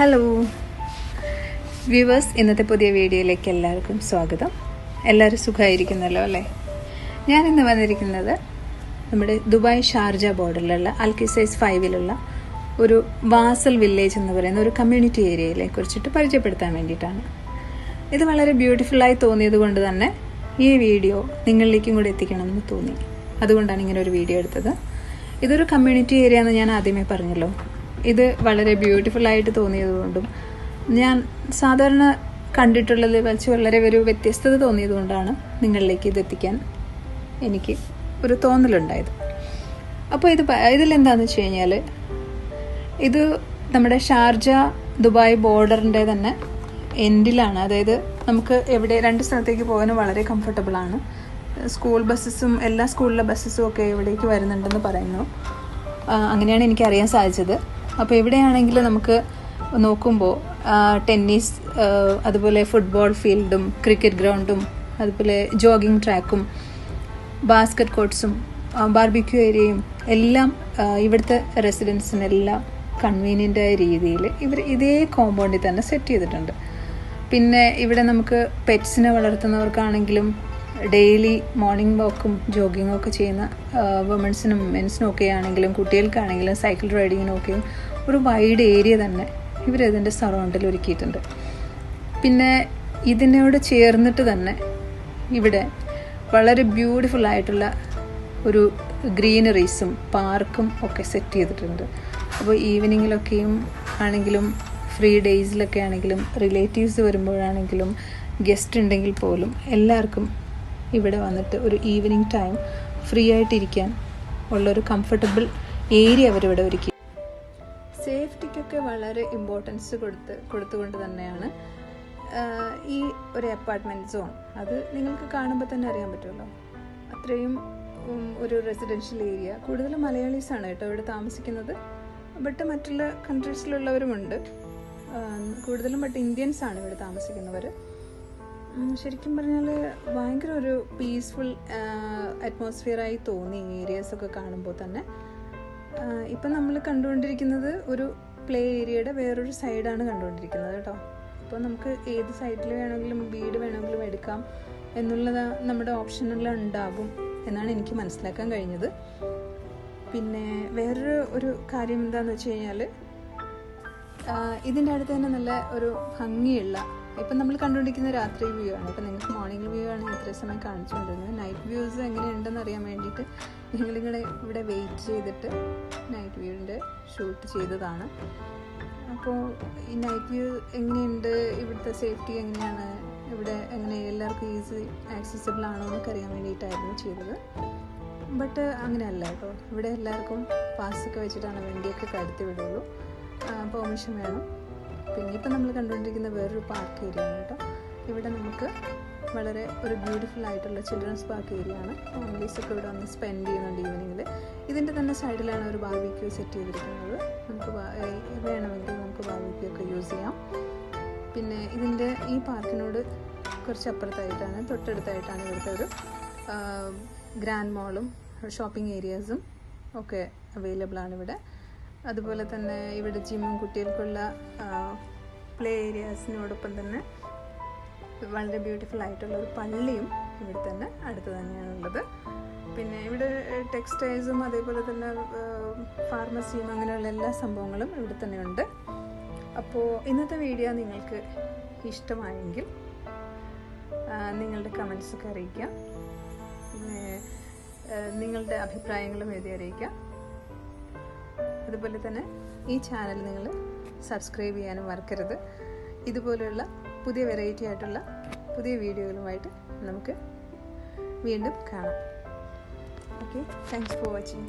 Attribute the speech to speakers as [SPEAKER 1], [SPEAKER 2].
[SPEAKER 1] Hello viewers ഇന്നത്തെ പുതിയ വീഡിയോയിലേക്ക് എല്ലാവർക്കും സ്വാഗതം. എല്ലാവരും സുഖമായിരിക്കുന്നല്ലോ അല്ലേ? ഞാൻ ഇന്ന് വന്നിരിക്കുന്നത് നമ്മുടെ ദുബായ് ഷാർജ ബോർഡറിലുള്ള അൽക്കിസൈസ് ഫൈവിലുള്ള ഒരു വാസൽ വില്ലേജ് എന്ന് പറയുന്ന ഒരു കമ്മ്യൂണിറ്റി ഏരിയയിലെ കുറിച്ചിട്ട് പരിചയപ്പെടുത്താൻ വേണ്ടിയിട്ടാണ്. ഇത് വളരെ ബ്യൂട്ടിഫുള്ളായി തോന്നിയത് കൊണ്ട് തന്നെ ഈ വീഡിയോ നിങ്ങളിലേക്കും കൂടി എത്തിക്കണമെന്ന് തോന്നി. അതുകൊണ്ടാണ് ഇങ്ങനെ ഒരു വീഡിയോ എടുത്തത്. ഇതൊരു കമ്മ്യൂണിറ്റി ഏരിയ എന്ന് ഞാൻ ആദ്യമേ പറഞ്ഞല്ലോ. ഇത് വളരെ ബ്യൂട്ടിഫുൾ ആയിട്ട് തോന്നിയതുകൊണ്ടും ഞാൻ സാധാരണ കണ്ടിട്ടുള്ളത് വെച്ച് വളരെ ഒരു വ്യത്യസ്തത തോന്നിയതുകൊണ്ടാണ് നിങ്ങളിലേക്ക് ഇത് എത്തിക്കാൻ എനിക്ക് ഒരു തോന്നലുണ്ടായത്. അപ്പോൾ ഇത് ഇതിലെന്താണെന്ന് വെച്ച് കഴിഞ്ഞാൽ ഇത് നമ്മുടെ ഷാർജ ദുബായ് ബോർഡറിന്റെ തന്നെ എൻഡിലാണ്. അതായത് നമുക്ക് എവിടെ രണ്ട് സ്ഥലത്തേക്ക് പോകാനും വളരെ കംഫർട്ടബിൾ ആണ്. സ്കൂൾ ബസ്സസും എല്ലാ സ്കൂളിലെ ബസ്സസും ഒക്കെ ഇവിടേക്ക് വരുന്നുണ്ടെന്ന് പറയുന്നു. അങ്ങനെയാണ് എനിക്ക് അറിയാൻ സാധിച്ചത്. അപ്പോൾ എവിടെയാണെങ്കിലും നമുക്ക് നോക്കുമ്പോൾ ടെന്നീസ് അതുപോലെ ഫുട്ബോൾ ഫീൽഡും ക്രിക്കറ്റ് ഗ്രൗണ്ടും അതുപോലെ ജോഗിംഗ് ട്രാക്കും ബാസ്ക്കറ്റ് കോർട്സും ബാർബിക്യൂ ഏരിയയും എല്ലാം ഇവിടുത്തെ റെസിഡൻസിനെല്ലാം കൺവീനിയന്റ് ആയ രീതിയിൽ ഇവർ ഇതേ കോമ്പൗണ്ടിൽ തന്നെ സെറ്റ് ചെയ്തിട്ടുണ്ട്. പിന്നെ ഇവിടെ നമുക്ക് പെറ്റ്സിനെ വളർത്തുന്നവർക്കാണെങ്കിലും ഡെയിലി മോർണിംഗ് വാക്കും ജോഗിങ്ങും ഒക്കെ ചെയ്യുന്ന വുമൺസിനും മെൻസിനും ഒക്കെ ആണെങ്കിലും കുട്ടികൾക്കാണെങ്കിലും സൈക്കിൾ റൈഡിങ്ങിനും ഒക്കെ ഒരു വൈഡ് ഏരിയ തന്നെ ഇവരതിന്റെ സറൗണ്ടിൽ ഒരുക്കിയിട്ടുണ്ട്. പിന്നെ ഇതിനോട് ചേർന്നിട്ട് തന്നെ ഇവിടെ വളരെ ബ്യൂട്ടിഫുൾ ആയിട്ടുള്ള ഒരു ഗ്രീനറീസും പാർക്കും ഒക്കെ സെറ്റ് ചെയ്തിട്ടുണ്ട്. അപ്പോൾ ഈവനിങ്ങിലൊക്കെയും ആണെങ്കിലും ഫ്രീ ഡേയ്സിലൊക്കെ ആണെങ്കിലും റിലേറ്റീവ്സ് വരുമ്പോഴാണെങ്കിലും ഗസ്റ്റ് ഉണ്ടെങ്കിൽ പോലും എല്ലാവർക്കും ഇവിടെ വന്നിട്ട് ഒരു ഈവനിങ് ടൈം ഫ്രീ ആയിട്ടിരിക്കാൻ ഉള്ളൊരു കംഫർട്ടബിൾ ഏരിയ അവരിവിടെ ഒരുക്കി. സേഫ്റ്റിക്കൊക്കെ വളരെ ഇമ്പോർട്ടൻസ് കൊടുത്ത് കൊടുത്തുകൊണ്ട് തന്നെയാണ് ഈ ഒരു അപ്പാർട്ട്മെന്റ് സോൺ അത് നിങ്ങൾക്ക് കാണുമ്പോൾ തന്നെ അറിയാൻ പറ്റുമല്ലോ. അത്രയും ഒരു റെസിഡൻഷ്യൽ ഏരിയ കൂടുതലും മലയാളീസാണ് കേട്ടോ ഇവിടെ താമസിക്കുന്നത്. ബട്ട് മറ്റുള്ള കൺട്രീസിലുള്ളവരുമുണ്ട് കൂടുതലും ബട്ട് ഇന്ത്യൻസ് ആണ് ഇവിടെ താമസിക്കുന്നവർ ശരിക്കും പറഞ്ഞാൽ ഭയങ്കര ഒരു പീസ്ഫുൾ അറ്റ്മോസ്ഫിയറായി തോന്നി ഏരിയാസ് ഒക്കെ കാണുമ്പോൾ തന്നെ. ഇപ്പം നമ്മൾ കണ്ടുകൊണ്ടിരിക്കുന്നത് ഒരു പ്ലേ ഏരിയയുടെ വേറൊരു സൈഡാണ് കണ്ടുകൊണ്ടിരിക്കുന്നത് കേട്ടോ. അപ്പോൾ നമുക്ക് ഏത് സൈഡിൽ വേണമെങ്കിലും വീട് വേണമെങ്കിലും എടുക്കാം എന്നുള്ളത് നമ്മുടെ ഓപ്ഷനെല്ലാം ഉണ്ടാകും എന്നാണ് എനിക്ക് മനസ്സിലാക്കാൻ കഴിഞ്ഞത്. പിന്നെ വേറൊരു ഒരു കാര്യം എന്താണെന്ന് വെച്ച് കഴിഞ്ഞാൽ ഇതിന്റെ അടുത്ത് തന്നെ നല്ല ഒരു ഭംഗിയുള്ള ഇപ്പം നമ്മൾ കണ്ടുകൊണ്ടിരിക്കുന്ന രാത്രി വ്യൂ ആണ്. ഇപ്പം നിങ്ങൾക്ക് മോർണിംഗ് വ്യൂ ആണ് ഇത്ര സമയം കാണിച്ചുകൊണ്ടിരുന്നത്. നൈറ്റ് വ്യൂസ് എങ്ങനെയുണ്ടെന്ന് അറിയാൻ വേണ്ടിയിട്ട് ഞങ്ങളിങ്ങനെ ഇവിടെ വെയിറ്റ് ചെയ്തിട്ട് നൈറ്റ് വ്യൂവിന്റെ ഷൂട്ട് ചെയ്തതാണ്. അപ്പോൾ ഈ നൈറ്റ് വ്യൂ എങ്ങനെയുണ്ട്? ഇവിടുത്തെ സേഫ്റ്റി എങ്ങനെയാണ്? ഇവിടെ എങ്ങനെ എല്ലാവർക്കും ഈസി ആക്സസിബിൾ ആണോ എന്നൊക്കെ അറിയാൻ വേണ്ടിയിട്ടായിരുന്നു ചെയ്തത്. ബട്ട് അങ്ങനെയല്ല കേട്ടോ. ഇവിടെ എല്ലാവർക്കും പാസ്സൊക്കെ വെച്ചിട്ടാണ് വണ്ടിയൊക്കെ കടത്തി വിടുള്ളൂ. പെർമിഷൻ വേണം. പിന്നെ ഇപ്പം നമ്മൾ കണ്ടുകൊണ്ടിരിക്കുന്ന വേറൊരു പാർക്ക് ഏരിയ ആണ് കേട്ടോ. ഇവിടെ നമുക്ക് വളരെ ഒരു ബ്യൂട്ടിഫുൾ ആയിട്ടുള്ള ചിൽഡ്രൻസ് പാർക്ക് ഏരിയ ആണ്. ഫാമിലീസ് ഒക്കെ ഇവിടെ വന്ന് സ്പെൻഡ് ചെയ്യുന്നുണ്ട് ഈവനിങ്ങിൽ ഇതിന്റെ തന്നെ സൈഡിലാണ് ഒരു ബാർബിക്യൂ സെറ്റ് ചെയ്തിരിക്കുന്നത്. നമുക്ക് വേണമെങ്കിൽ നമുക്ക് ബാർബിക്യൂ ഒക്കെ യൂസ് ചെയ്യാം. പിന്നെ ഇതിന്റെ ഈ പാർക്കിനോട് കുറച്ച് അപ്പുറത്തായിട്ടാണ് തൊട്ടടുത്തായിട്ടാണ് ഇവിടുത്തെ ഒരു ഗ്രാൻഡ് മോളും ഷോപ്പിംഗ് ഏരിയാസും ഒക്കെ അവൈലബിൾ ആണ് ഇവിടെ. അതുപോലെ തന്നെ ഇവിടെ ജിമ്മും കുട്ടികൾക്കുള്ള പ്ലേ ഏരിയാസിനോടൊപ്പം തന്നെ വളരെ ബ്യൂട്ടിഫുൾ ആയിട്ടുള്ള ഒരു പള്ളിയും ഇവിടെ തന്നെ അടുത്ത് തന്നെയാണുള്ളത് പിന്നെ ഇവിടെ ടെക്സ്റ്റൈൽസും അതേപോലെ തന്നെ ഫാർമസിയും അങ്ങനെയുള്ള എല്ലാ സംഭവങ്ങളും ഇവിടെ തന്നെ ഉണ്ട്. അപ്പോൾ ഇന്നത്തെ വീഡിയോ നിങ്ങൾക്ക് ഇഷ്ടമായെങ്കിൽ നിങ്ങളുടെ കമൻസൊക്കെ അറിയിക്കാം. നിങ്ങളുടെ അഭിപ്രായങ്ങളും എഴുതി അറിയിക്കാം. അതുപോലെ തന്നെ ഈ ചാനൽ നിങ്ങൾ സബ്സ്ക്രൈബ് ചെയ്യാനും മറക്കരുത്. ഇതുപോലെയുള്ള പുതിയ വെറൈറ്റി ആയിട്ടുള്ള പുതിയ വീഡിയോകളുമായിട്ട് നമുക്ക് വീണ്ടും കാണാം. Okay thanks for watching